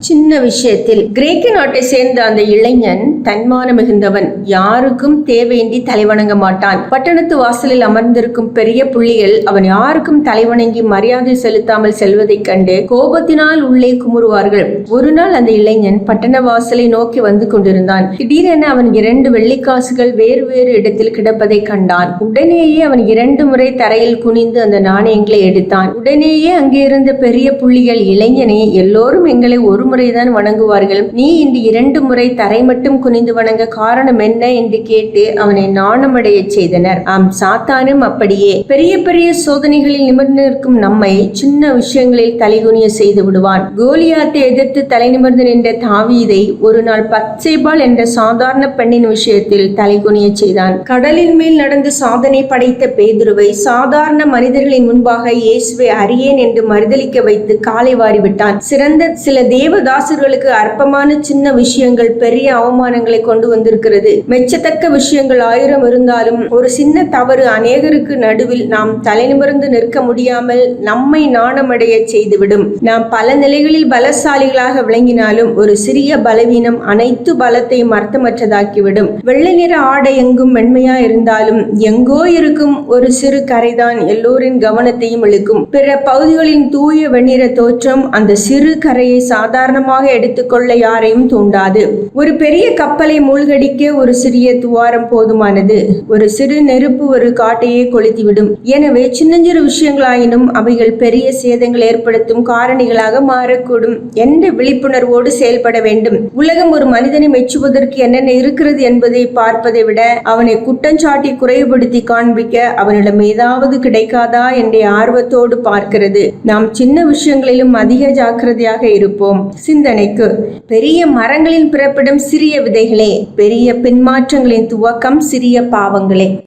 சின்ன விஷயத்தில் கிரேக்க நாட்டை சேர்ந்த அந்த இளைஞன் தன்மான மிகுந்தவன். யாருக்கும் தேவையின்றி தலைவணங்க மாட்டான். பட்டணத்து வாசலில் அமர்ந்திருக்கும் பெரிய புள்ளிகள் அவன் யாருக்கும் தலைவணங்கி மரியாதை செலுத்தாமல் செல்வதைக் கண்டு கோபத்தினால் உள்ளே குமுறுவார்கள். ஒரு நாள் அந்த இளைஞன் பட்டண வாசலை நோக்கி வந்து கொண்டிருந்தான். திடீரென அவன் இரண்டு வெள்ளிக்காசுகள் வேறு வேறு இடத்தில் கிடப்பதை கண்டான். உடனேயே அவன் இரண்டு முறை தரையில் குனிந்து அந்த நாணயங்களை எடுத்தான். உடனேயே அங்கே இருந்த பெரிய புள்ளிகள் இளைஞனே எல்லோரும் எங்களை ஒரு முறைதான் வணங்குவார்கள். நீ இன்று இரண்டு முறை தரை மட்டும் குனிந்து வணங்க காரணம் என்ன என்று கேட்டு அவனை நாணமடைய செய்தனர். ஆம் சாத்தானும் அப்படியே. பெரிய பெரிய சோதனைகளில் நிமிர்ந்து நிற்கும் நம்மை சின்ன விஷயங்களில் தலைகுனிய செய்து விடுவான். கோலியாத்தை எதிர்த்து தலை நிமிர்ந்து நின்ற தாவீதை ஒரு நாள் பச்சைபால் என்ற சாதாரண பெண்ணின் விஷயத்தில் தலைகுனிய செய்தான். கடலின் மேல் நடந்து சாதனை படைத்த பேதுருவை சாதாரண மனிதர்களின் முன்பாக இயேசுவை அறியேன் என்று மறுதளிக்க வைத்து காலை வாரிவிட்டான். சிறந்த சில தேவதாசர்களுக்கு அற்பமான சின்ன விஷயங்கள் பெரிய அவமானங்களை கொண்டு வந்திருக்கிறது. மெச்சத்தக்க விஷயங்கள் ஆயிரம் இருந்தாலும் ஒரு சின்ன தவறு அநேகருக்கு நடுவில் நாம் தலைநிமிர்ந்து நிற்க முடியாமல் நம்மை நாணமடைய செய்துவிடும். நாம் பல நிலைகளில் பலசாலிகளாக விளங்கினாலும் ஒரு சிறிய பலவீனம் அனைத்து பலத்தையும் அர்த்தமற்றதாக்கிவிடும். வெள்ளை நிற ஆடை எங்கும் மென்மையா இருந்தாலும் எங்கோ இருக்கும் ஒரு சிறு கரைதான் எல்லோரின் கவனத்தையும் இழுக்கும். பிற பகுதிகளின் தூய வெண்ணிற தோற்றம் அந்த சிறு கரையை சாதாரண சாதாரணமாக எடுத்துக்கொள்ள யாரையும் தூண்டாது. ஒரு பெரிய கப்பலை மூழ்கடிக்க ஒரு சிறிய துவாரம் போதுமானது. ஒரு சிறு நெருப்பு ஒரு காட்டையே கொளுத்திவிடும். எனவே சின்னஞ்சிறு விஷயங்களாயினும் அவைகள் பெரிய சேதங்கள் ஏற்படுத்தும் காரணிகளாக மாறக்கூடும். என்ற விழிப்புணர்வோடு செயல்பட வேண்டும்? உலகம் ஒரு மனிதனை மெச்சுவதற்கு என்னென்ன இருக்கிறது என்பதை பார்ப்பதை விட அவனை குற்றஞ்சாட்டி குறைவுபடுத்தி காண்பிக்க அவனிடம் ஏதாவது கிடைக்காதா என்ற ஆர்வத்தோடு பார்க்கிறது. நாம் சின்ன விஷயங்களிலும் அதிக ஜாக்கிரதையாக இருப்போம். சிந்தனைக்கு. பெரிய மரங்களின் பிறப்பிடம் சிறிய விதைகளே பெரிய பின்மாற்றங்களின் துவக்கம் சிறிய பாவங்களே.